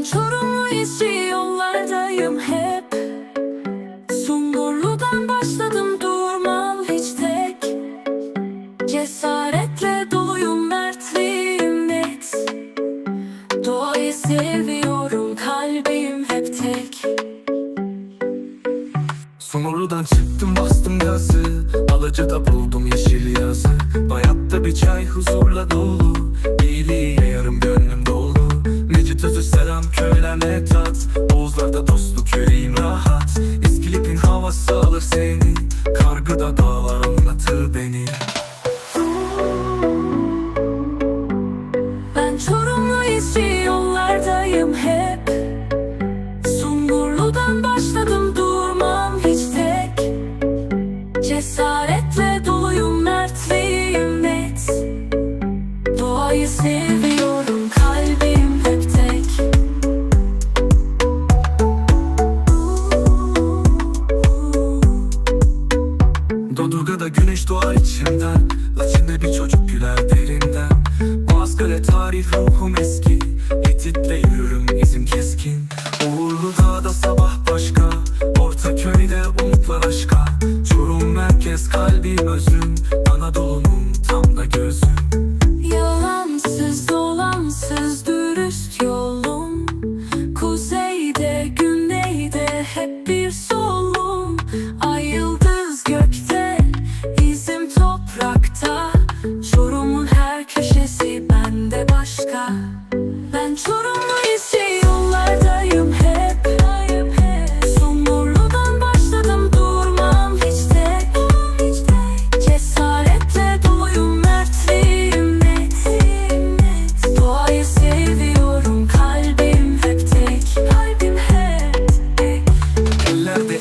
Ben Çorumlu işi yollardayım hep. Sungurlu'dan başladım durmam hiç tek. Cesaretle doluyum mertliyim net. Doğayı seviyorum kalbim hep tek. Sumurlu'dan çıktım bastım gazı. Alıcı'da buldum yeşil yazı. Bayatta bir çay huzurla dolu dostluk yüreğim rahat. İskilip'in havası alır seni. Kargıda dağlar anlatır beni. Ben Çorumlu işi yollardayım. hep Dodurga'da güneş doğar içimden. Laçin'de bir çocuk güler derinden. Boğazkale tarih ruhum eski. Hitit'te yürürüm izim keskin. Uğurlu Dağ'da sabah başka. Ortaköy'de umutlar aşka. Çorum merkez kalbim özüm. Anadolu'nun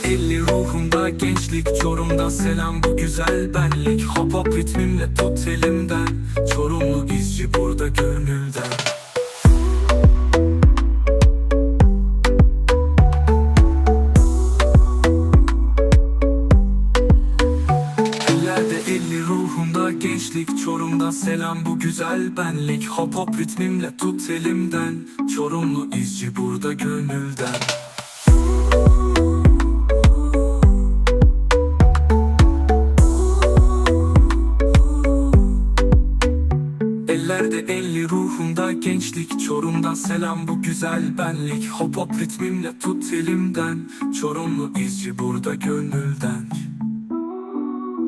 elli ruhumda gençlik Çorum'dan selam. Bu güzel benlik Hop hop ritmimle tut elimden. Çorumlu izci burada gönülden. Ellerde elli ruhumda gençlik Çorum'dan selam. Bu güzel benlik Hop hop ritmimle tut elimden. Çorumlu izci burada gönülden Ellerde elli ruhumda gençlik Çorum'dan selam bu güzel benlik. Hop hop ritmimle tut elimden Çorumlu izci burada gönülden